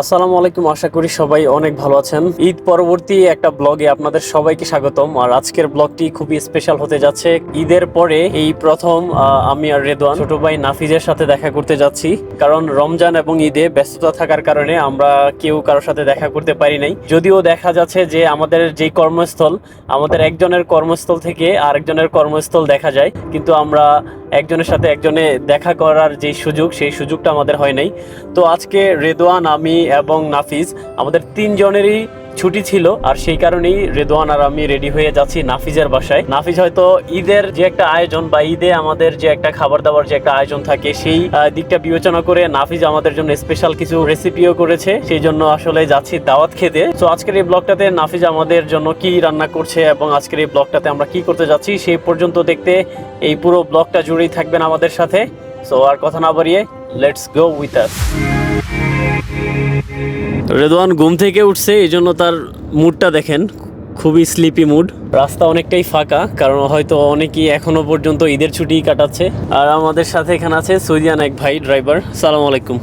আসসালামু আলাইকুম, আশা করি সবাই অনেক ভালো আছেন। ঈদ পরবর্তী একটা ব্লগে আপনাদের সবাইকে স্বাগতম। আর আজকের ব্লগটি খুবই স্পেশাল হতে যাচ্ছে। ঈদের পরে এই প্রথম আমি আর রেদওয়ান ছোট ভাই নাফিজের সাথে দেখা করতে যাচ্ছি। কারণ রমজান এবং ঈদে ব্যস্ততা থাকার কারণে আমরা কেউ কারোর সাথে দেখা করতে পারি নাই। যদিও দেখা যাচ্ছে যে আমাদের যে কর্মস্থল, আমাদের একজনের কর্মস্থল থেকে আরেকজনের কর্মস্থল দেখা যায়। কিন্তু আমরা একজনের সাথে একজনে দেখা করার যে সুযোগ, সেই সুযোগটা আমাদের হয় নাই। তো আজকে রেদোয়ান, আমি এবং নাফিজ আমাদের তিনজনেরই ছুটি ছিল আর সেই কারণেই রেদোয়ান আর আমি রেডি হয়ে যাচ্ছি নাফিজের বাসায়। নাফিজ হয়তো ঈদের যে একটা আয়োজন বা ঈদে আমাদের যে একটা খাবার দাবার যে একটা আয়োজন থাকে, সেই দিকটা বিবেচনা করে নাফিজ আমাদের জন্য স্পেশাল কিছু রেসিপিও করেছে। সেই জন্য আসলে যাচ্ছি দাওয়াত খেতে। তো আজকের এই ব্লগটাতে নাফিজ আমাদের জন্য কি রান্না করছে এবং আজকের এই ব্লগটাতে আমরা কি করতে যাচ্ছি, সেই পর্যন্ত দেখতে এই পুরো ব্লগটা জুড়েই থাকবেন আমাদের সাথে। সো আর কথা না বাড়িয়ে let's go with us Redwan ঘুম থেকে উঠছে, এই জন্য তার মুডটা দেখেন, খুবই স্লিপি মুড রাস্তা অনেকটাই ফাঁকা, কারণ হয়তো অনেকেই এখনও পর্যন্ত ঈদের ছুটি কাটাচ্ছে। আর আমাদের সাথে এখানে আছে সৌদিয়ান এক ভাই ড্রাইভার সালাম আলাইকুম।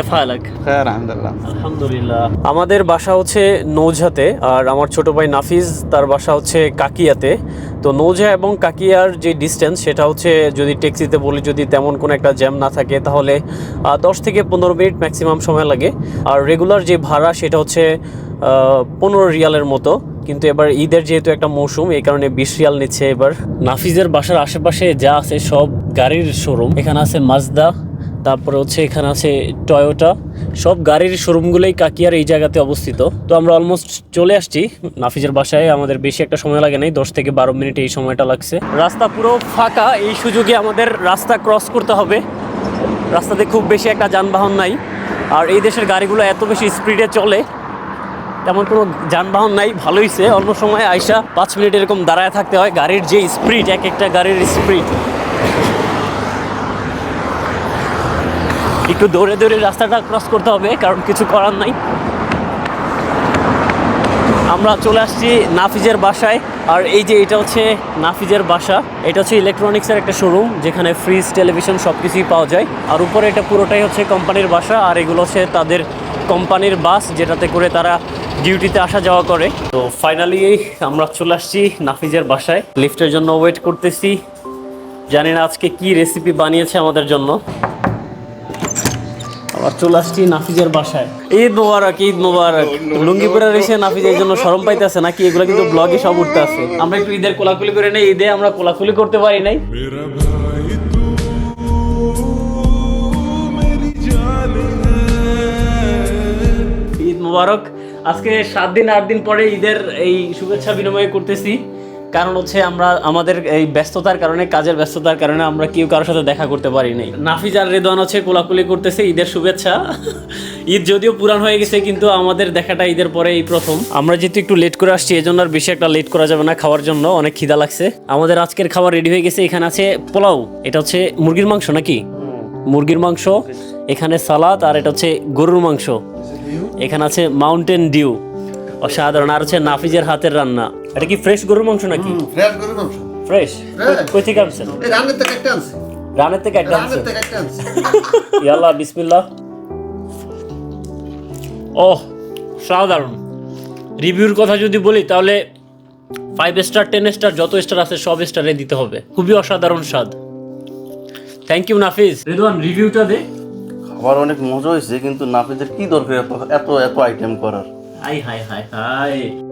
আলহামদুলিল্লাহ আলহামদুলিল্লাহ আমাদের বাসা হচ্ছে নৌঝাতে আর আমার ছোট ভাই নাফিজ তার বাসা হচ্ছে কাকিয়াতে। তো নৌঝা এবং কাকিয়ার যে ডিস্টেন্স সেটা হচ্ছে যদি ট্যাক্সিতে বলি যদি তেমন কোনো একটা জ্যাম না থাকে তাহলে দশ থেকে পনেরো মিনিট ম্যাক্সিমাম সময় লাগে। আর রেগুলার যে ভাড়া সেটা হচ্ছে পনেরো রিয়ালের মতো। কিন্তু এবার ঈদের যেহেতু একটা মৌসুম এই কারণে বিশ রিয়াল নিচ্ছে এবার। নাফিজের বাসার আশেপাশে যা আছে সব গাড়ির শোরুম এখানে আছে মাজদা তারপরে হচ্ছে এখানে আছে টয়োটা সব গাড়ির শোরুমগুলোই কাকিয়ার এই জায়গাতে অবস্থিত। তো আমরা অলমোস্ট চলে আসছি। নাফিজের বাসায় আমাদের বেশি একটা সময় লাগে নাই, দশ থেকে বারো মিনিট এই সময়টা লাগছে। রাস্তা পুরো ফাঁকা, এই সুযোগে আমাদের রাস্তা ক্রস করতে হবে। রাস্তাতে খুব বেশি একটা যানবাহন নাই। আর এই দেশের গাড়িগুলো এত বেশি স্পিডে চলে, তেমন কোনো যানবাহন নাই ভালো হয়েছে অন্য সময় আইসা পাঁচ মিনিট এরকম দাঁড়ায় থাকতে হয়। গাড়ির যে স্পিড এক একটা গাড়ির স্পিড একটু দৌড়ে দৌড়ে রাস্তাটা ক্রস করতে হবে, কারণ কিছু করার নাই। আমরা চলে আসছি নাফিজের বাসায়, আর এই যে এটা হচ্ছে নাফিজের বাসা, এটা হচ্ছে ইলেকট্রনিক্সের একটা শোরুম যেখানে ফ্রিজ টেলিভিশন সব কিছুই পাওয়া যায়। আর উপরে এটা পুরোটাই হচ্ছে কোম্পানির বাসা, আর এগুলো হচ্ছে তাদের কোম্পানির বাস, যেটাতে করে তারা ডিউটিতে আসা যাওয়া করে। তো ফাইনালি আমরা চলে আসছি নাফিজের বাসায়। লিফটের জন্য ওয়েট করতেছি। জানি না আজকে কি রেসিপি বানিয়েছে আমাদের জন্য। আর চলে আসছি নাফিজের বাসায়। ঈদ মোবারক ঈদ মোবারক। oh, নাফিজের জন্য সরম পাইতেছে নাকি? এগুলো কিন্তু ব্লগে সব উঠতে আছে আমরা একটু ঈদের কোলাকুলি করে নেই ঈদে আমরা কোলাকুলি করতে পারি নাই। ঈদ মোবারক। আজকে সাত দিন আট দিন পরে ঈদের এই শুভেচ্ছা বিনিময় করতেছি। কারণ হচ্ছে আমরা আমাদের এই ব্যস্ততার কারণে, কাজের ব্যস্ততার কারণে আমরা কেউ কারোর সাথে দেখা করতে পারি নাই। নাফিজ আর রেদওয়ান হচ্ছে কোলাকুলি করতেছে ঈদের শুভেচ্ছা। ঈদ যদিও পুরান হয়ে গেছে, কিন্তু আমাদের দেখাটা ঈদের পরে এই প্রথম। আমরা যেহেতু একটু লেট করে আসছি এই জন্য আর বেশি একটা লেট করা যাবে না খাওয়ার জন্য, অনেক খিদা লাগছে। আমাদের আজকের খাবার রেডি হয়ে গেছে, এখানে আছে পোলাও, এটা হচ্ছে মুরগির মাংস নাকি? মুরগির মাংস, এখানে সালাদ, আর এটা হচ্ছে গরুর মাংস। এখানে আছে মাউন্টেন ডিউ অসাধারণ। আর হচ্ছে নাফিজের হাতের রান্না। এটা কি ফ্রেশ গরুর মাংস নাকি? ফ্রেশ গরুর মাংস। ফ্রেশ। কই থেকে আনছেন? এই রান্নার থেকে একটা আনছি। রানের থেকে একটা আনছেন? রান্নার থেকে একটা আনছি। ইয়াল্লাহ বিসমিল্লাহ। ওহ সাধারণ। রিভিউর কথা যদি বলি তাহলে ফাইভ স্টার টেন স্টার যত স্টার আছে সব স্টারে দিতে হবে। খুবই অসাধারণ স্বাদ। থ্যাংক ইউ নাফিজ রিদওয়ান রিভিউটা দে। খাবার অনেক মজা হয়েছে কিন্তু নাপিদের কি দরকার এত এত এত আইটেম করার? Hi hi hi hi.